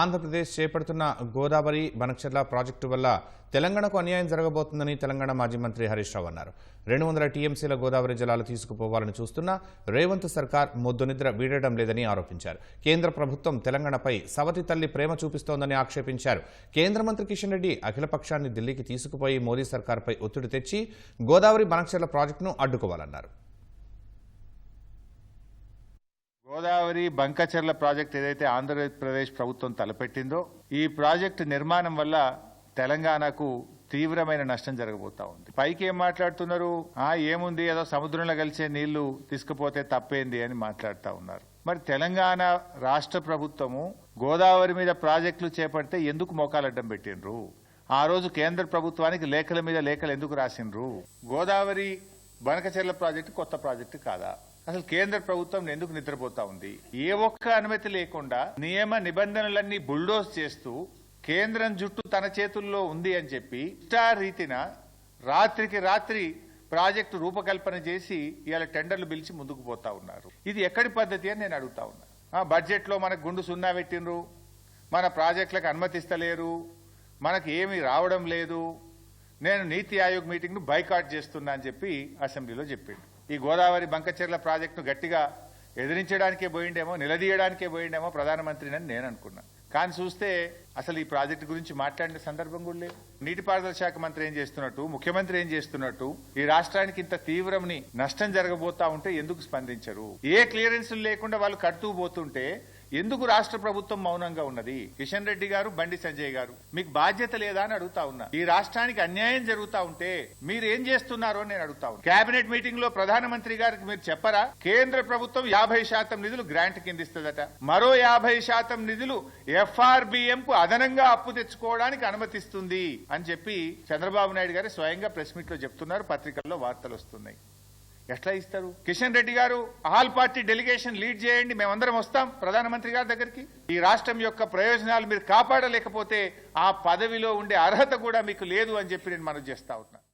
ఆంధ్రప్రదేశ్ చేపడుతున్న గోదావరి బనక్షర్ల ప్రాజెక్టు వల్ల తెలంగాణకు అన్యాయం జరగబోతుందని తెలంగాణ మాజీ మంత్రి హరీష్ రావు అన్నారు. రెండు వందల టీఎంసీల గోదావరి జలాలు తీసుకుపోవాలని చూస్తున్న రేవంత్ సర్కార్ మొద్దునిద్ర వీడడం లేదని ఆరోపించారు. కేంద్ర ప్రభుత్వం తెలంగాణపై సవతి తల్లి ప్రేమ చూపిస్తోందని ఆక్షేపించారు. కేంద్ర మంత్రి కిషన్ రెడ్డి అఖిలపక్షాన్ని ఢిల్లీకి తీసుకుపోయి మోదీ సర్కార్పై ఒత్తిడి తెచ్చి గోదావరి బనక్షర్ల ప్రాజెక్టును అడ్డుకోవాలన్నారు. గోదావరి బంకచర్ల ప్రాజెక్ట్ ఏదైతే ఆంధ్రప్రదేశ్ ప్రభుత్వం తలపెట్టిందో ఈ ప్రాజెక్టు నిర్మాణం వల్ల తెలంగాణకు తీవ్రమైన నష్టం జరగబోతా ఉంది. పైకి ఏం మాట్లాడుతున్నారు? ఆ ఏముంది? ఏదో సముద్రంలో కలిసే నీళ్ళు తీసుకుపోతే తప్పేంది అని మాట్లాడుతూ ఉన్నారు. మరి తెలంగాణ రాష్ట్ర ప్రభుత్వము గోదావరి మీద ప్రాజెక్టులు చేపడితే ఎందుకు మోకాలడ్డం పెట్టిండ్రు? ఆ రోజు కేంద్ర ప్రభుత్వానికి లేఖల మీద లేఖలు ఎందుకు రాసిండ్రు? గోదావరి బనకచెర్ల ప్రాజెక్టు కొత్త ప్రాజెక్టు కాదా? అసలు కేంద్ర ప్రభుత్వం ఎందుకు నిద్రపోతా ఉంది? ఏ ఒక్క అనుమతి లేకుండా నియమ నిబంధనలన్నీ బుల్డోజ్ చేస్తూ కేంద్రం జుట్టు తన చేతుల్లో ఉంది అని చెప్పి స్టార్ రీతిన రాత్రికి రాత్రి ప్రాజెక్టు రూపకల్పన చేసి ఇవాళ టెండర్లు పిలిచి ముందుకు పోతా ఉన్నారు. ఇది ఎక్కడి పద్ధతి అని నేను అడుగుతా ఉన్నా. బడ్జెట్లో మనకు గుండు సున్నా పెట్టినరు మన ప్రాజెక్టులకు అనుమతిస్తలేరు. మనకు ఏమి రావడం లేదు. నేను నీతి ఆయోగ్ మీటింగ్ను బైకాట్ చేస్తున్నా అని చెప్పి అసెంబ్లీలో చెప్పిండు. ఈ గోదావరి బంకచెర్ల ప్రాజెక్టును గట్టిగా ఎదిరించడానికే పోయిండేమో నిలదీయడానికే పోయిండేమో ప్రధానమంత్రిని నేను అనుకున్నా. కానీ చూస్తే అసలు ఈ ప్రాజెక్టు గురించి మాట్లాడిన సందర్భం కూడా లేదు. నీటిపారుదల శాఖ మంత్రి ఏం చేస్తున్నట్టు ముఖ్యమంత్రి ఏం చేస్తున్నట్టు ఈ రాష్ట్రానికి ఇంత తీవ్రమని నష్టం జరగబోతా ఉంటే ఎందుకు స్పందించరు? ఏ క్లియరెన్సులు లేకుండా వాళ్ళు కడుతూ పోతుంటే ఎందుకు రాష్ట్ర ప్రభుత్వం మౌనంగా ఉన్నది? కిషన్ రెడ్డి గారు బండి సంజయ్ గారు మీకు బాధ్యత లేదా అని అడుగుతా ఉన్నా. ఈ రాష్ట్రానికి అన్యాయం జరుగుతా ఉంటే మీరు ఏం చేస్తున్నారో నేను అడుగుతా ఉన్నా. కేబినెట్ మీటింగ్లో ప్రధానమంత్రి గారికి మీరు చెప్పరా? కేంద్ర ప్రభుత్వం యాభై శాతం నిధులు గ్రాంట్ కింద ఇస్తుందట మరో యాభై శాతం నిధులు ఎఫ్ఆర్బిఎం కు అదనంగా అప్పు తెచ్చుకోవడానికి అనుమతిస్తుంది అని చెప్పి చంద్రబాబు నాయుడు గారు స్వయంగా ప్రెస్ మీట్లో చెప్తున్నారు. పత్రికల్లో వార్తలు వస్తున్నాయి. ఎట్లా ఇస్తారు? కిషన్ రెడ్డి గారు ఆల్ పార్టీ డెలిగేషన్ లీడ్ చేయండి మేమందరం వస్తాం ప్రధానమంత్రి గారి దగ్గరికి. ఈ రాష్ట్రం యొక్క ప్రయోజనాలు మీరు కాపాడలేకపోతే ఆ పదవిలో ఉండే అర్హత కూడా మీకు లేదు అని చెప్పి నేను మనవి చేస్తా ఉన్నాను